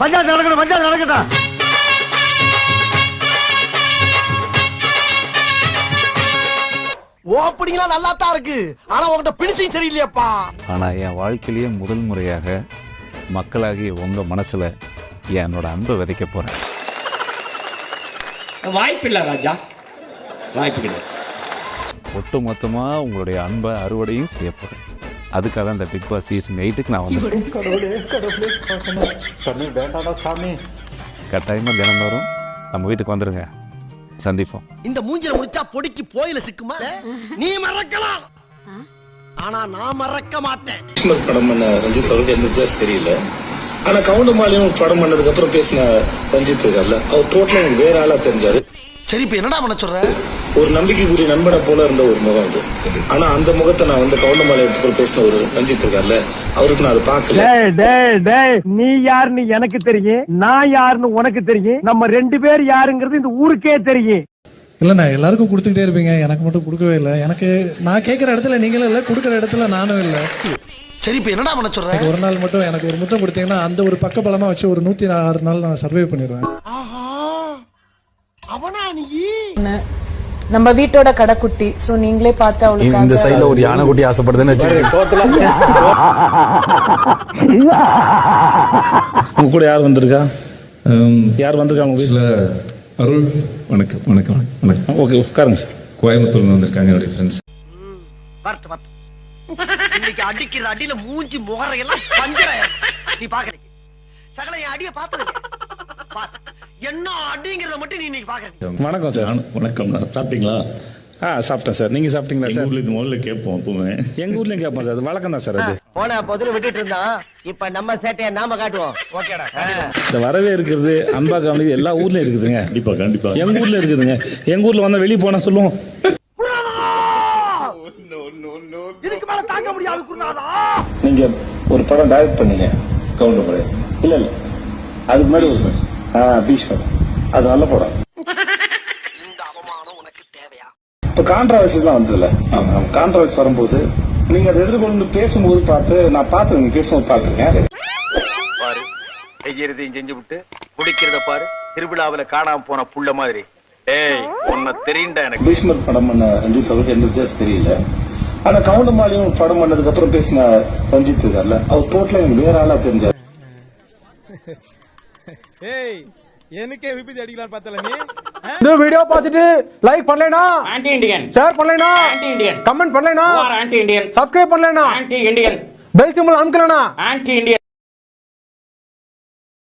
பஞ்சாயத்து நடக்கட்டும் பஞ்சாயத்து நடக்கட்டும். ஓப்பனிங்லாம் நல்லா தான் இருக்கு. ஆனா உன்கிட்ட பிடிச்சும் சரியில்லையாப்பா. ஆனால் என் வாழ்க்கையிலேயே முதல் முறையாக மக்களாகிய உங்கள் மனசில் என்னோட அன்பை விதைக்க போகிறேன் வாய்ப்பில்லை ராஜா. வாய்ப்பு கிடையாது. ஒட்டு மொத்தமாக உங்களுடைய அன்பை அறுவடையும் செய்ய போகிறேன் அதுக்காக இந்த பிக் பாஸ் சீசன் எயிட்டுக்கு நான் வந்து கட்டாயமாக தினந்தோறும் நம்ம வீட்டுக்கு வந்துடுங்க சந்திப்போம். இந்த மூஞ்சில முடிச்சா பொடிக்கு போயில சிக்குமா? நீ மறக்கலாம். ஆனா நான் மறக்க மாட்டேன். படம் பண்ண ரஞ்சித் அவருக்கு எந்த வித்தியாசம் தெரியல. ஆனா கவுண்டமாலையும் படம் பண்ணதுக்கு அப்புறம் பேசின ரஞ்சித் இருக்கார்ல அவர் டோட்டலா எனக்கு வேற ஆளா தெரிஞ்சாரு. சரி இப்ப என்னடா பண்ண சொல்ற? ஒரு நம்பிக்கைக்குரிய நண்பனை போல இருந்த ஒரு முகம் அது. ஆனா அந்த முகத்தை நான் வந்து கவுண்டமாலை எடுத்துக்கொண்டு பேசின ஒரு ரஞ்சித் இருக்கார்ல அவருக்கு நான் அதை பார்க்கல. டேய் டேய் டேய் நீ யாருன்னு எனக்கு தெரியும் நான் யாருன்னு உனக்கு தெரியும் நம்ம ரெண்டு பேர் யாருங்கிறது இந்த ஊருக்கே தெரியும். இல்லைண்ணா எல்லாருக்கும் கொடுத்துக்கிட்டே இருப்பீங்க எனக்கு மட்டும் கொடுக்கவே இல்லை. எனக்கு நான் கேட்குற இடத்துல நீங்களும் இல்லை கொடுக்குற இடத்துல நானும் இல்லை. சரி இப்ப என்னடா பண்ண சொல்ற? ஒரு நாள் மட்டும் எனக்கு ஒரு முத்தம் கொடுத்தீங்கன்னா அந்த ஒரு பக்க பலமா வச்சு ஒரு நூற்றி ஆறு நாள் நான் சர்வே பண்ணிடுவேன். அவனா நீ? நம்ம வீட்டோட கடைக்குட்டி. சோ நீங்களே பார்த்து அவளுக்கு இந்த சைடுல ஒரு யானை குட்டி ஆசைப்படுதுன்னு வச்சுக்கோங்க உங்க கூட யார் வந்திருக்கா? யார் வந்திருக்காங்க உங்க வீட்டுல? அருள் வணக்கம் வணக்கம் வணக்கம். ஓகே உட்காருங்க சார். கோயம்புத்தூர்ல வந்திருக்காங்க என்னுடைய ஃப்ரெண்ட்ஸ் வரட்டு வரட்டு இன்னைக்கு அடிக்கிற அடியில மூஞ்சி முகரையெல்லாம் பஞ்சராயிரம் நீ பாக்குறீங்க சகல என் அடிய பார்த்தது என்ன அடிங்கிறத மட்டும் நீ இன்னைக்கு வணக்கம் சார். வணக்கம். சாப்பிட்டீங்களா? ஆ சாப்பிட்டேன் சார். நீங்க சாப்பிட்டீங்களா எங்க சார்? ஊர்ல இது முதல்ல கேட்போம் எப்பவுமே. எங்க ஊர்லயும் கேட்போம் சார். அது வழக்கம் தான் சார் அது. போன பொதுல விட்டுட்டு இருந்தான் இப்ப நம்ம சேட்டைய நாம காட்டுவோம். ஓகேடா. இந்த வரவே இருக்கிறது அன்பா கவனிது எல்லா ஊர்லயும் இருக்குதுங்க. கண்டிப்பா கண்டிப்பா. எங்க ஊர்ல இருக்குதுங்க. எங்க ஊர்ல வந்தா வெளிய போனா சொல்லுவோம். இதுக்கு மேல தாங்க முடியாது குருநாதா. நீங்க ஒரு படம் டைரக்ட் பண்ணீங்க. கவுண்டர் இல்ல இல்ல. அதுக்கு முன்னாடி ஒரு படம். ஆ பீஷ்மர் அது நல்ல படம். இந்த அவமானம் உனக்கு தேவையா? இப்ப கான்ட்ரவர்சிஸ்லாம் வந்ததுல கான்ட்ரவர்சி வரும்போது நீங்க அதை எதிர்கொண்டு பேசும்போது பார்த்து நான் பார்த்து நீங்க பேசும்போது பார்த்துருக்கேன் பாரு செய்யறதையும் செஞ்சு விட்டு குடிக்கிறத பாரு திருவிழாவுல காணாம போன புள்ள மாதிரி. ஏய் உன்னை தெரியுண்டா எனக்கு. பீஷ்மர் படம் பண்ண ரஞ்சித் அவருக்கு எந்த வித்தியாசம் தெரியல. ஆனா கவுண்டமாலையும் படம் பண்ணதுக்கு அப்புறம் பேசின ரஞ்சித் இருக்கார்ல அவர் டோட்டலா எனக்கு வேற ஆளா தெரிஞ்சாரு. இந்த வீடியோ பார்த்துட்டு லைக் பண்ணலைனா ஆன்டி இண்டியன் ஷேர் பண்ணலைனா ஆன்டி இண்டியன் கமெண்ட் பண்ணலைனா ஆன்டி இண்டியன் சப்ஸ்கிரைப் பண்ணலைனா ஆன்டி இண்டியன் பெல் சிம்பிள் அமுக்கலனா ஆன்டி இண்டியன்